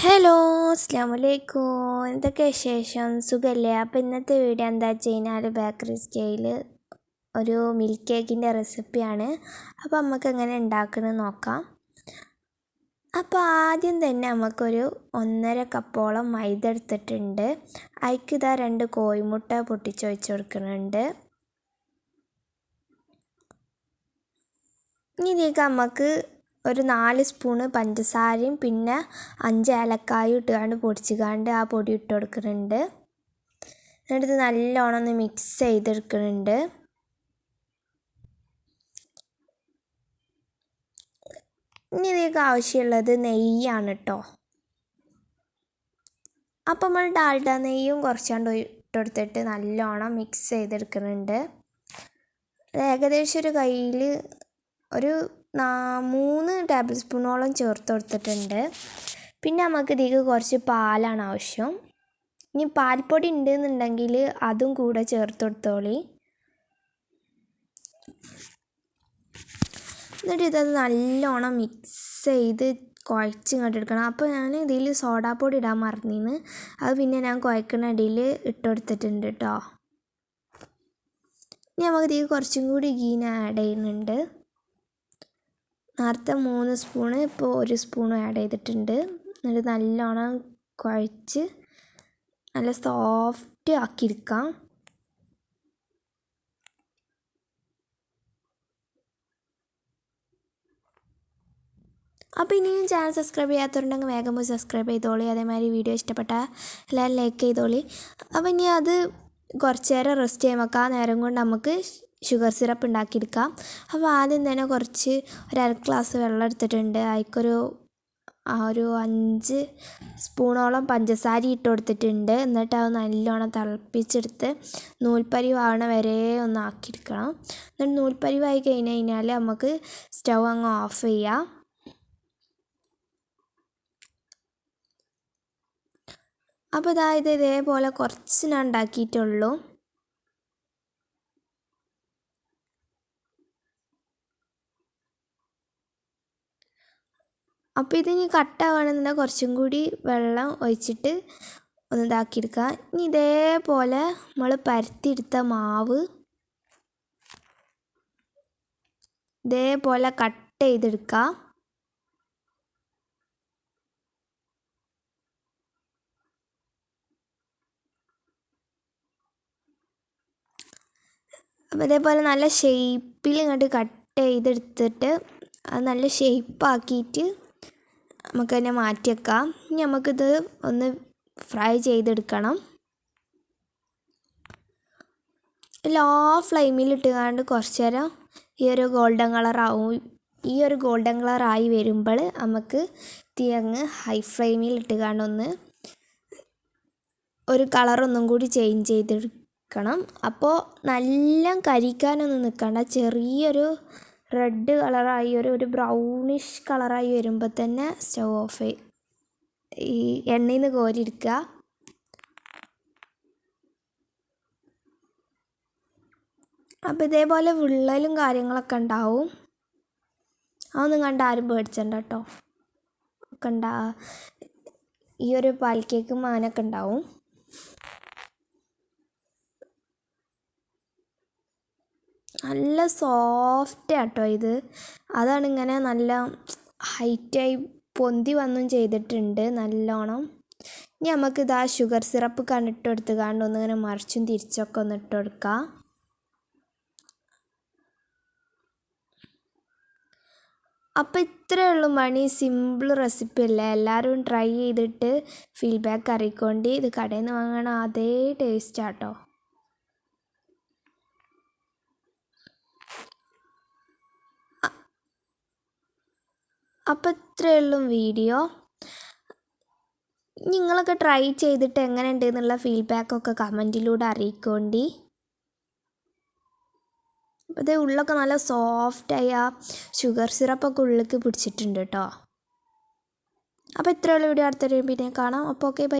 Hello അസ്ലാം വലൈക്കും എന്തൊക്കെ വിശേഷം? സുഖമല്ലേ അപ്പോൾ ഇന്നത്തെ വീഡിയോ എന്താ? വെച്ച് കഴിഞ്ഞാൽ ബേക്കറി സ്റ്റൈൽ ഒരു മിൽക്ക് കേക്കിന്റെ റെസിപ്പിയാണ് അപ്പോൾ നമുക്ക് എങ്ങനെ ഉണ്ടാക്കുന്നത് നോക്കാം. അപ്പോൾ ആദ്യം തന്നെ നമുക്കൊരു ഒന്നര കപ്പോളം മൈദ എടുത്തിട്ടുണ്ട്. അതിക്ക് ഇതാ രണ്ട് കോഴിമുട്ട പൊട്ടിച്ച് വെച്ച് കൊടുക്കുന്നുണ്ട്. ഇനി ഇതിലേക്ക് നമുക്ക് ഒരു നാല് സ്പൂണ് പഞ്ചസാരയും പിന്നെ അഞ്ച് ഏലക്കായും ഇട്ടുകൊണ്ട് പൊടിച്ചുകാണ്ട് ആ പൊടി ഇട്ട് കൊടുക്കുന്നുണ്ട്. എന്നിട്ട് നല്ലോണം ഒന്ന് മിക്സ് ചെയ്തെടുക്കുന്നുണ്ട്. ഇനി ഇതിലേക്ക് ആവശ്യമുള്ളത് നെയ്യാണ് കേട്ടോ അപ്പം നമ്മൾ ഡാൽഡ നെയ്യും കുറച്ചാണ്ട് ഇട്ടെടുത്തിട്ട് നല്ലോണം മിക്സ് ചെയ്തെടുക്കുന്നുണ്ട്. ഏകദേശം ഒരു കയ്യിൽ ഒരു മൂന്ന് ടേബിൾ സ്പൂണോളം ചേർത്ത് കൊടുത്തിട്ടുണ്ട്. പിന്നെ നമുക്ക് ഇതിലേക്ക് കുറച്ച് പാലാണ് ആവശ്യം. ഇനി പാൽപ്പൊടി ഉണ്ടെന്നുണ്ടെങ്കിൽ അതും കൂടെ ചേർത്ത് കൊടുത്തോളി. എന്നിട്ട് ഇതത് നല്ലോണം മിക്സ് ചെയ്ത് കുഴച്ച് ഇങ്ങോട്ട് എടുക്കണം. അപ്പോൾ ഞാൻ ഇതിൽ സോഡാപ്പൊടി ഇടാൻ മറന്നിന്ന്. അത് പിന്നെ ഞാൻ കുഴക്കുന്ന ഇടയിൽ ഇട്ട് കൊടുത്തിട്ടുണ്ട് കേട്ടോ ഇനി നമുക്ക് ഇതിൽ കുറച്ചും കൂടി ഗീന ആഡ് ചെയ്യുന്നുണ്ട്. നേരത്തെ മൂന്ന് സ്പൂണ് ഇപ്പോൾ ഒരു സ്പൂൺ ആഡ് ചെയ്തിട്ടുണ്ട്. എന്നിട്ട് നല്ലോണം കുഴച്ച് നല്ല സോഫ്റ്റ് ആക്കിയെടുക്കാം. അപ്പോൾ ഇനിയും ചാനൽ സബ്സ്ക്രൈബ് ചെയ്യാത്തവരുണ്ടെങ്കിൽ വേഗം പോയി സബ്സ്ക്രൈബ് ചെയ്തോളി. അതേമാതിരി വീഡിയോ ഇഷ്ടപ്പെട്ട എല്ലാവരും ലൈക്ക് ചെയ്തോളി. അപ്പോൾ ഇനി അത് കുറച്ച് നേരം റെസ്റ്റ് ചെയ്യാൻ വെക്കാം. നേരം കൊണ്ട് നമുക്ക് ഷുഗർ സിറപ്പ് ഉണ്ടാക്കിയെടുക്കാം. അപ്പോൾ ആദ്യം തന്നെ കുറച്ച് ഒരു അര ഗ്ലാസ് വെള്ളം എടുത്തിട്ടുണ്ട്. അതിക്കൊരു ഒരു അഞ്ച് സ്പൂണോളം പഞ്ചസാര ഇട്ട് കൊടുത്തിട്ടുണ്ട്. എന്നിട്ട് അത് നല്ലോണം തിളപ്പിച്ചെടുത്ത് നൂൽപ്പരിവാവണ വരെ ഒന്ന് ആക്കിയെടുക്കണം. എന്നിട്ട് നൂൽപ്പരിവായി കഴിഞ്ഞ് കഴിഞ്ഞാൽ നമുക്ക് സ്റ്റൗ അങ്ങ് ഓഫ് ചെയ്യാം. അപ്പോൾ ഇതായത് ഇതേപോലെ കുറച്ച് ഞാൻ ഉണ്ടാക്കിയിട്ടുള്ളൂ. അപ്പോൾ ഇതിനി കട്ടാവുകയാണെന്നുണ്ടെങ്കിൽ കുറച്ചും കൂടി വെള്ളം ഒഴിച്ചിട്ട് ഒന്ന് ഇതാക്കിയെടുക്കുക. ഇനി ഇതേപോലെ നമ്മൾ പരത്തിയെടുത്ത മാവ് ഇതേപോലെ കട്ട് ചെയ്തെടുക്കുക. അപ്പോൾ ഇതേപോലെ നല്ല ഷേപ്പിൽ ഇങ്ങോട്ട് കട്ട് ചെയ്തെടുത്തിട്ട് അത് നല്ല ഷേപ്പാക്കിയിട്ട് നമുക്ക് തന്നെ മാറ്റി വെക്കാം ഇനി നമുക്കിത് ഒന്ന് ഫ്രൈ ചെയ്തെടുക്കണം. ലോ ഫ്ലെയിമിൽ ഇട്ടുകൊണ്ട് കുറച്ച് നേരം ഈ ഒരു ഗോൾഡൻ കളറാവും ഈ ഒരു ഗോൾഡൻ കളറായി വരുമ്പോൾ നമുക്ക് തിയങ്ങ് ഹൈ ഫ്ലെയിമിൽ ഇട്ടുകൊണ്ട് ഒന്ന് ഒരു കളറൊന്നും കൂടി ചേഞ്ച് ചെയ്തെടുക്കണം. അപ്പോൾ നല്ല കരിക്കാനൊന്നും നിൽക്കണ്ട. ചെറിയൊരു റെഡ് കളറായി ഒരു ഒരു ബ്രൗണിഷ് കളറായി വരുമ്പോൾ തന്നെ സ്റ്റൗ ഓഫ് ഈ എണ്ണയിൽ നിന്ന് കോരിയെടുക്കുക അപ്പോൾ ഇതേപോലെ വിള്ളലും കാര്യങ്ങളൊക്കെ ഉണ്ടാവും. അതൊന്നും കണ്ട് ആരും പേടിച്ചണ്ട കേട്ടോ ഒക്കെ ഉണ്ടാ ഈ ഒരു പാൽ കേക്ക് മാനൊക്കെ ഉണ്ടാവും. നല്ല സോഫ്റ്റ് ആട്ടോ ഇത്. അതാണ് ഇങ്ങനെ നല്ല ഹൈറ്റായി പൊന്തി വന്നും ചെയ്തിട്ടുണ്ട് നല്ലോണം. ഇനി നമുക്ക് ഇതാ ഷുഗർ സിറപ്പ് കണ്ടിട്ട് എടുത്ത് കാണ്ട് ഒന്നിങ്ങനെ മറിച്ചും തിരിച്ചൊക്കെ ഒന്ന് ഇട്ട് കൊടുക്കാം അപ്പോൾ ഇത്രയേ ഉള്ളൂ മണി. സിമ്പിൾ റെസിപ്പി അല്ലേ? എല്ലാവരും ട്രൈ ചെയ്തിട്ട് ഫീഡ്ബാക്ക് അറിയിക്കൊണ്ട്. ഇത് കടയിൽ നിന്ന് വാങ്ങണ അതേ ടേസ്റ്റ് ആട്ടോ. അപ്പോൾ ഇത്രയേ ഉള്ളൂ വീഡിയോ. നിങ്ങളൊക്കെ ട്രൈ ചെയ്തിട്ട് എങ്ങനെ ഉണ്ട് എന്നുള്ള ഫീഡ്ബാക്കൊക്കെ കമന്റിലൂടെ അറിയിക്കോണ്ടി. അപ്പോൾ ഇത് ഉള്ളൊക്കെ നല്ല സോഫ്റ്റായി ആ ഷുഗർ സിറപ്പൊക്കെ ഉള്ളിലേക്ക് പിടിച്ചിട്ടുണ്ട് കേട്ടോ അപ്പോൾ ഇത്രയുള്ള വീഡിയോ. അടുത്തൊരു പിന്നെ കാണാം. അപ്പോൾ ഓക്കെ ബൈ